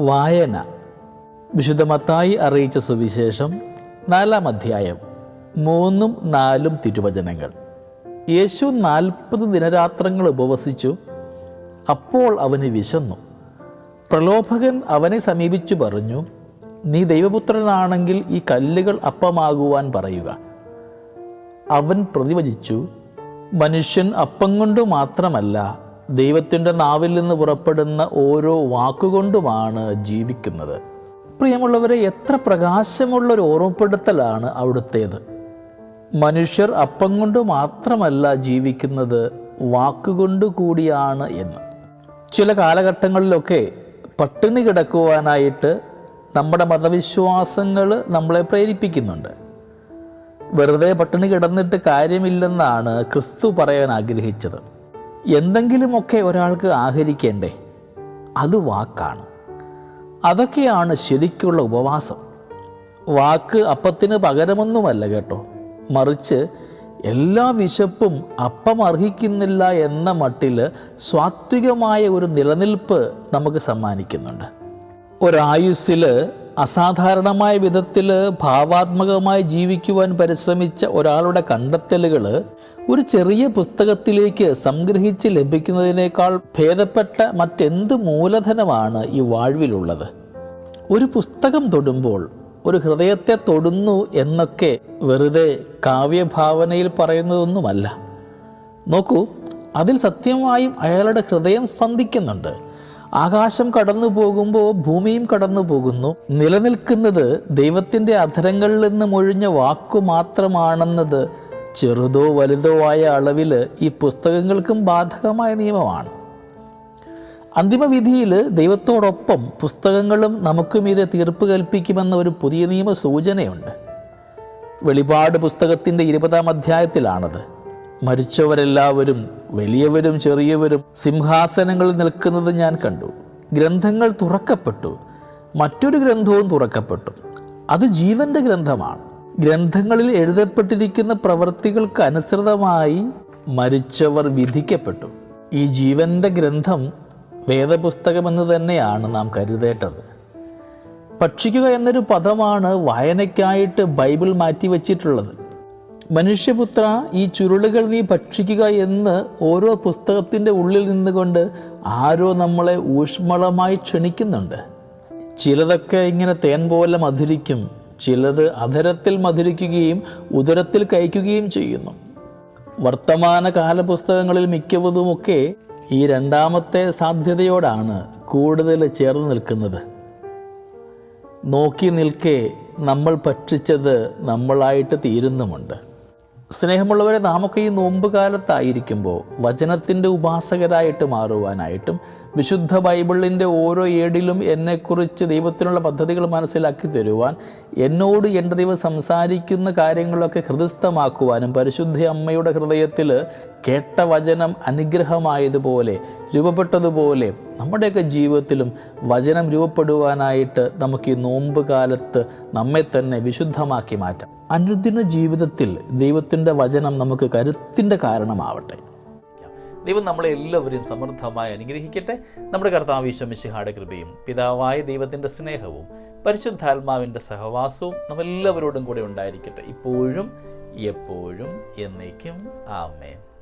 വായന. വിശുദ്ധ മത്തായി അറിയിച്ച സുവിശേഷം നാലാം അധ്യായം മൂന്നും നാലും തിരുവചനങ്ങൾ. യേശു നാൽപ്പത് ദിനരാത്രങ്ങൾ ഉപവസിച്ചു. അപ്പോൾ അവന് വിശന്നു. പ്രലോഭകൻ അവനെ സമീപിച്ചു പറഞ്ഞു നീ ദൈവപുത്രനാണെങ്കിൽ ഈ കല്ലുകൾ അപ്പമാകുവാൻ പറയുക. അവൻ പ്രതിവചിച്ചു മനുഷ്യൻ അപ്പം കൊണ്ട് മാത്രമല്ല ദൈവത്തിന്റെ നാവിൽ നിന്ന് പുറപ്പെടുന്ന ഓരോ വാക്കുകൊണ്ടുമാണ് ജീവിക്കുന്നത്. പ്രിയമുള്ളവരെ എത്ര പ്രകാശമുള്ള ഒരു ഓർമ്മപ്പെടുത്തലാണ് അവിടുത്തേത്. മനുഷ്യർ അപ്പം കൊണ്ട് മാത്രമല്ല ജീവിക്കുന്നത് വാക്കുകൊണ്ട് കൂടിയാണ് എന്ന്. ചില കാലഘട്ടങ്ങളിലൊക്കെ പട്ടിണി കിടക്കുവാനായിട്ട് നമ്മുടെ മതവിശ്വാസങ്ങൾ നമ്മളെ പ്രേരിപ്പിക്കുന്നുണ്ട്. വെറുതെ പട്ടിണി കിടന്നിട്ട് കാര്യമില്ലെന്നാണ് ക്രിസ്തു പറയാൻ ആഗ്രഹിച്ചത്. എന്തെങ്കിലുമൊക്കെ ഒരാൾക്ക് ആഹരിക്കേണ്ടേ? അത് വാക്കാണ്. അതൊക്കെയാണ് ശരിക്കുള്ള ഉപവാസം. വാക്ക് അപ്പത്തിന് പകരമൊന്നുമല്ല കേട്ടോ. മറിച്ച് എല്ലാ വിശപ്പും അപ്പം അർഹിക്കുന്നില്ല എന്ന മട്ടിൽ സ്വാത്വികമായ ഒരു നിലനിൽപ്പ് നമുക്ക് സമ്മാനിക്കുന്നുണ്ട്. ഒരായുസ്സിൽ അസാധാരണമായ വിധത്തിൽ ഭാവാത്മകമായി ജീവിക്കുവാൻ പരിശ്രമിച്ച ഒരാളുടെ കണ്ടെത്തലുകൾ ഒരു ചെറിയ പുസ്തകത്തിലേക്ക് സംഗ്രഹിച്ച് ലഭിക്കുന്നതിനേക്കാൾ ഭേദപ്പെട്ട മറ്റെന്ത് മൂലധനമാണ് ഈ വാഴ്വിലുള്ളത്? ഒരു പുസ്തകം തൊടുമ്പോൾ ഒരു ഹൃദയത്തെ തൊടുന്നു എന്നൊക്കെ വെറുതെ കാവ്യഭാവനയിൽ പറയുന്നതൊന്നുമല്ല. നോക്കൂ അതിൽ സത്യമായും അയാളുടെ ഹൃദയം സ്പന്ദിക്കുന്നുണ്ട്. ആകാശം കടന്നു പോകുമ്പോൾ ഭൂമിയും കടന്നു പോകുന്നു. നിലനിൽക്കുന്നത് ദൈവത്തിന്റെ അധരങ്ങളിൽ നിന്ന് മൊഴിഞ്ഞ വാക്കു മാത്രമാണെന്നത് ചെറുതോ വലുതോ ആയ അളവിൽ ഈ പുസ്തകങ്ങൾക്കും ബാധകമായ നിയമമാണ്. അന്തിമവിധിയിൽ ദൈവത്തോടൊപ്പം പുസ്തകങ്ങളും നമുക്കും ഇത് തീർപ്പ് കൽപ്പിക്കുമെന്ന ഒരു പുതിയ നിയമ സൂചനയുണ്ട് വെളിപാട് പുസ്തകത്തിന്റെ ഇരുപതാം അധ്യായത്തിലാണത്. മരിച്ചവരെല്ലാവരും വലിയവരും ചെറിയവരും സിംഹാസനങ്ങളിൽ നിൽക്കുന്നത് ഞാൻ കണ്ടു. ഗ്രന്ഥങ്ങൾ തുറക്കപ്പെട്ടു. മറ്റൊരു ഗ്രന്ഥവും തുറക്കപ്പെട്ടു. അത് ജീവന്റെ ഗ്രന്ഥമാണ്. ഗ്രന്ഥങ്ങളിൽ എഴുതപ്പെട്ടിരിക്കുന്ന പ്രവൃത്തികൾക്ക് അനുസൃതമായി മരിച്ചവർ വിധിക്കപ്പെട്ടു. ഈ ജീവന്റെ ഗ്രന്ഥം വേദപുസ്തകമെന്ന് തന്നെയാണ് നാം കരുതേണ്ടത്. ഭക്ഷിക്കുക എന്നൊരു പദമാണ് വായനയ്ക്കായിട്ട് ബൈബിൾ മാറ്റി മാറ്റിവെച്ചിട്ടുള്ളത്. മനുഷ്യപുത്ര ഈ ചുരുളുകൾ നീ ഭക്ഷിക്കുക എന്ന് ഓരോ പുസ്തകത്തിന്റെ ഉള്ളിൽ നിന്നുകൊണ്ട് ആരോ നമ്മളെ ഊഷ്മളമായി ക്ഷണിക്കുന്നുണ്ട്. ചിലതൊക്കെ ഇങ്ങനെ തേൻ പോലെ മധുരിക്കും ചിലത് അധരത്തിൽ മധുരിക്കുകയും ഉദരത്തിൽ കഴിക്കുകയും ചെയ്യുന്നു. വർത്തമാനകാല പുസ്തകങ്ങളിൽ മിക്കവതുമൊക്കെ ഈ രണ്ടാമത്തെ സാധ്യതയോടാണ് കൂടുതൽ ചേർന്ന് നിൽക്കുന്നത്. നോക്കി നിൽക്കെ നമ്മൾ ഭക്ഷിച്ചത് നമ്മളായിട്ട് തീരുന്നുമുണ്ട്. സ്നേഹമുള്ളവരെ നാമൊക്കെ ഈ നോമ്പ് കാലത്തായിരിക്കുമ്പോൾ വചനത്തിന്റെ ഉപാസകരായിട്ട് മാറുവാനായിട്ടും വിശുദ്ധ ബൈബിളിന്റെ ഓരോ ഏടിലും എന്നെക്കുറിച്ച് ദൈവത്തിനുള്ള പദ്ധതികൾ മനസ്സിലാക്കി തരുവാൻ എന്നോട് എന്റെ ദൈവം സംസാരിക്കുന്ന കാര്യങ്ങളൊക്കെ ഹൃദയസ്ഥമാക്കുവാനും പരിശുദ്ധ അമ്മയുടെ ഹൃദയത്തിൽ കേട്ട വചനം അനുഗ്രഹമായതുപോലെ രൂപപ്പെട്ടതുപോലെ നമ്മുടെയൊക്കെ ജീവിതത്തിലും വചനം രൂപപ്പെടുവാനായിട്ട് നമുക്ക് ഈ നോമ്പ് കാലത്ത് നമ്മെ തന്നെ വിശുദ്ധമാക്കി മാറ്റാം. അനുദിന ജീവിതത്തിൽ ദൈവത്തിന്റെ വചനം നമുക്ക് കരുത്തിന്റെ കാരണമാവട്ടെ. ദൈവം നമ്മളെ എല്ലാവരെയും സമൃദ്ധമായി അനുഗ്രഹിക്കട്ടെ. നമ്മുടെ കർത്താവ് ഈശ്വമിശിഹാടെ കൃപയും പിതാവായ ദൈവത്തിന്റെ സ്നേഹവും പരിശുദ്ധാത്മാവിന്റെ സഹവാസവും നമ്മെല്ലാവരോടും കൂടെ ഉണ്ടായിരിക്കട്ടെ. ഇപ്പോഴും എപ്പോഴും എന്നേക്കും. ആമേൻ.